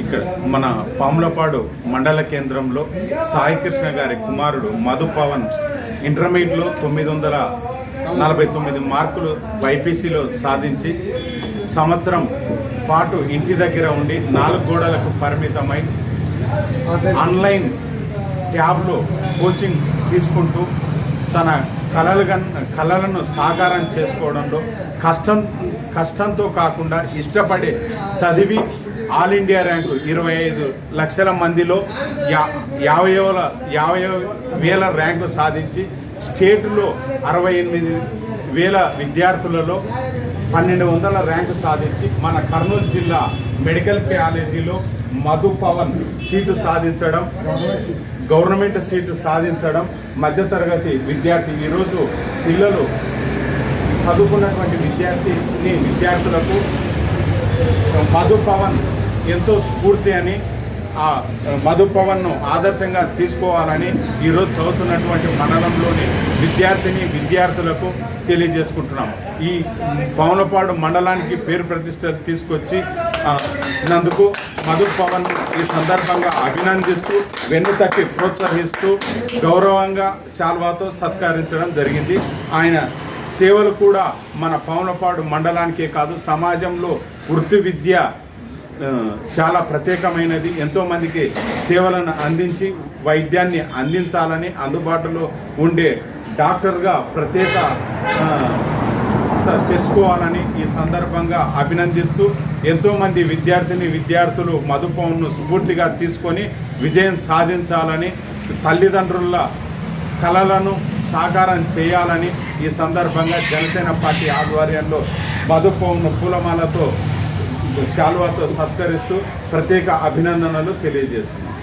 ఇక్కడ మన పాములపాడు మండల కేంద్రంలో సాయి కృష్ణ గారి కుమారుడు మధు పవన్ ఇంటర్మీడియట్లో తొమ్మిది వందల నలభై తొమ్మిది మార్కులు బైపీసీలో సాధించి సంవత్సరం పాటు ఇంటి దగ్గర ఉండి నాలుగు గోడలకు పరిమితమై ఆన్లైన్ ట్యాబ్లో కోచింగ్ తీసుకుంటూ తన కళలు కళలను సాకారం చేసుకోవడంలో కష్టం కష్టంతో కాకుండా ఇష్టపడి చదివి ఆల్ ఇండియా ర్యాంకు ఇరవై ఐదు లక్షల మందిలో యా యాభై వేల యాభై వేల ర్యాంకు సాధించి స్టేట్లో అరవై ఎనిమిది వేల విద్యార్థులలో పన్నెండు వందల ర్యాంకు సాధించి మన కర్నూలు జిల్లా మెడికల్ కాలేజీలో మధు పవన్ సీటు సాధించడం గవర్నమెంట్ సీటు సాధించడం మధ్యతరగతి విద్యార్థి. ఈరోజు పిల్లలు చదువుకున్నటువంటి విద్యార్థిని విద్యార్థులకు మధు పవన్ ఎంతో స్ఫూర్తి అని ఆ మధుపవన్ను ఆదర్శంగా తీసుకోవాలని ఈరోజు చదువుతున్నటువంటి మండలంలోని విద్యార్థిని విద్యార్థులకు తెలియజేసుకుంటున్నాం ఈ పవనపాడు మండలానికి పేరు ప్రతిష్ట తీసుకొచ్చి నందుకు మధు పవన్ ఈ సందర్భంగా అభినందిస్తూ వెన్నుతట్టి ప్రోత్సహిస్తూ గౌరవంగా శాల్వాతో సత్కరించడం జరిగింది. ఆయన సేవలు కూడా మన పవనపాడు మండలానికే కాదు సమాజంలో వృత్తి విద్య చాలా ప్రత్యేకమైనది. ఎంతోమందికి సేవలను అందించి వైద్యాన్ని అందించాలని అందుబాటులో ఉండే డాక్టర్గా ప్రత్యేక తెచ్చుకోవాలని ఈ సందర్భంగా అభినందిస్తూ ఎంతోమంది విద్యార్థిని విద్యార్థులు మధుపవన్ను స్ఫూర్తిగా తీసుకొని విజయం సాధించాలని తల్లిదండ్రుల కళలను సాకారం చేయాలని ఈ సందర్భంగా జనసేన పార్టీ ఆధ్వర్యంలో మధుపవన్ను పూలమాలతో శాలువాతో సత్కరిస్తూ ప్రత్యేక అభినందనలు తెలియజేస్తున్నాం.